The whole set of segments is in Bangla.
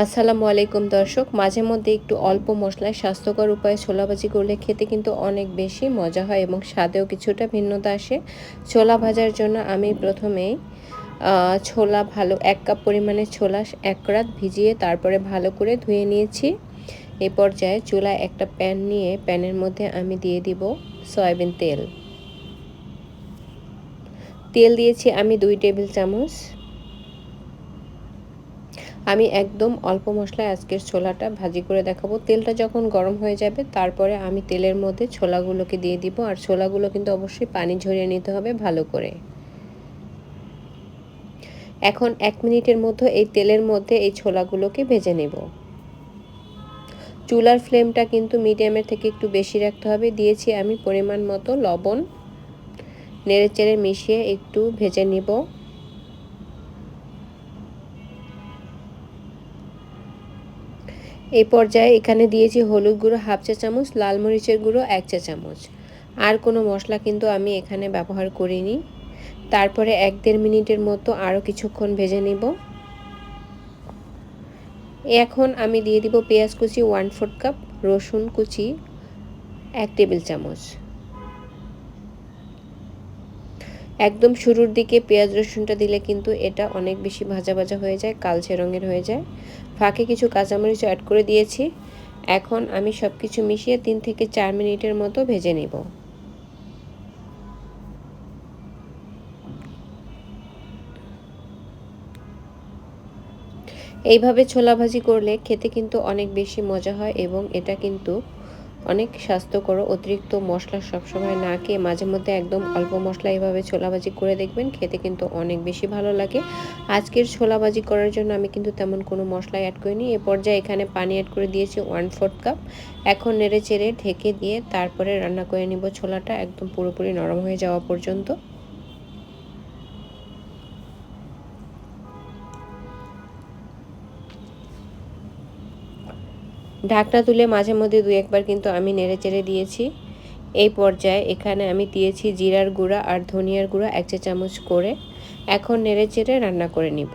আসসালামু আলাইকুম দর্শক। মাঝে মধ্যে একটু অল্প মশলায় স্বাস্থ্যকর উপায়ে ছোলা ভাজি করলে খেতে কিন্তু অনেক বেশি মজা হয় এবং স্বাদেও কিছুটা ভিন্নতা আসে। ছোলা ভাজার জন্য আমি প্রথমেই ছোলা ভালো এক কাপ পরিমাণে ছোলা এক রাত ভিজিয়ে তারপরে ভালো করে ধুয়ে নিয়েছি। এই পর্যায়ে চুলায় একটা প্যান নিয়ে প্যানের মধ্যে আমি দিয়ে দিব সয়াবিন তেল। তেল দিয়েছি আমি দুই টেবিল চামচ। আমি একদম অল্প মশলায় আজকের ছোলাটা ভাজি করে দেখাবো। তেলটা যখন গরম হয়ে যাবে, তারপরে আমি তেলের মধ্যে ছোলাগুলোকে দিয়ে দিব। আর ছোলাগুলো কিন্তু অবশ্যই পানি ঝরিয়ে নিতে হবে ভালো করে। এখন এক মিনিটের মধ্যে এই তেলের মধ্যে এই ছোলাগুলোকে ভেজে নেব। চুলার ফ্লেমটা কিন্তু মিডিয়ামের থেকে একটু বেশি রাখতে হবে। দিয়েছি আমি পরিমাণ মতো লবণ। নেড়ে চেড়ে মিশিয়ে একটু ভেজে নিব। এই পর্যায়ে এখানে দিয়েছি হলুদ গুঁড়ো হাফ চা চামচ, লাল মরিচের গুঁড়ো এক চা চামচ। আর কোনো মশলা কিন্তু আমি এখানে ব্যবহার করিনি। তারপরে এক দেড় মিনিটের মতো আরও কিছুক্ষণ ভেজে নিব। এখন আমি দিয়ে দিব পেঁয়াজ কুচি ওয়ান ফোর্থ কাপ, রসুন কুচি এক টেবিল চামচ। একদম শুরুর দিকে পেঁয়াজ রসুনটা দিলে কিন্তু এটা অনেক বেশি ভাজা ভাজা হয়ে যায়, কালচে রঙের হয়ে যায়। ফাঁকে কিছু কাঁচামরিচ অ্যাড করে দিয়েছি। এখন আমি সব কিছু মিশিয়ে তিন থেকে চার মিনিটের মতো ভেজে নেব। এইভাবে ছোলা ভাজি করলে খেতে কিন্তু অনেক বেশি মজা হয় এবং এটা কিন্তু অনেক স্বাস্থ্যকর অতিরিক্ত মশলা সবসময় না খেয়ে মাঝে মধ্যে একদম অল্প মশলা এভাবে ছোলাবাজি করে দেখবেন, খেতে কিন্তু অনেক বেশি ভালো লাগে। আজকের ছোলাবাজি করার জন্য আমি কিন্তু তেমন কোনো মশলা অ্যাড করিনি। এ পর্যায়ে এখানে পানি অ্যাড করে দিয়েছি ওয়ান ফোর্থ কাপ এখন নেড়ে চেড়ে ঢেকে দিয়ে তারপরে রান্না করে নিব ছোলাটা, একদম পুরোপুরি নরম হয়ে যাওয়া পর্যন্ত। ঢাকনা তুলে মাঝে মধ্যে দু একবার কিন্তু আমি নেড়ে চেড়ে দিয়েছি। এই পর্যায়ে এখানে আমি দিয়েছি জিরার গুঁড়া আর ধনিয়ার গুঁড়া এক চা চামচ করে। এখন নেড়ে চেড়ে রান্না করে নিব।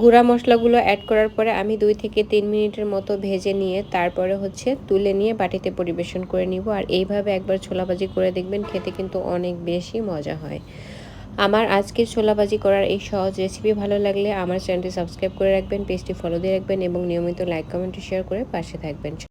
গুঁড়া মশলাগুলো অ্যাড করার পরে আমি দুই থেকে তিন মিনিটের মতো ভেজে নিয়ে তারপরে হচ্ছে তুলে নিয়ে বাটিতে পরিবেশন করে নিব। আর এইভাবে একবার ছোলাবাজি করে দেখবেন খেতে কিন্তু অনেক বেশি মজা হয়। আমার আজকের ছোলাবাজি করার এই সহজ রেসিপি ভালো লাগলে আমার চ্যানেলটি সাবস্ক্রাইব করে রাখবেন পেজটি ফলো দিয়ে রাখবেন এবং নিয়মিত লাইক কমেন্ট শেয়ার করে পাশে থাকবেন।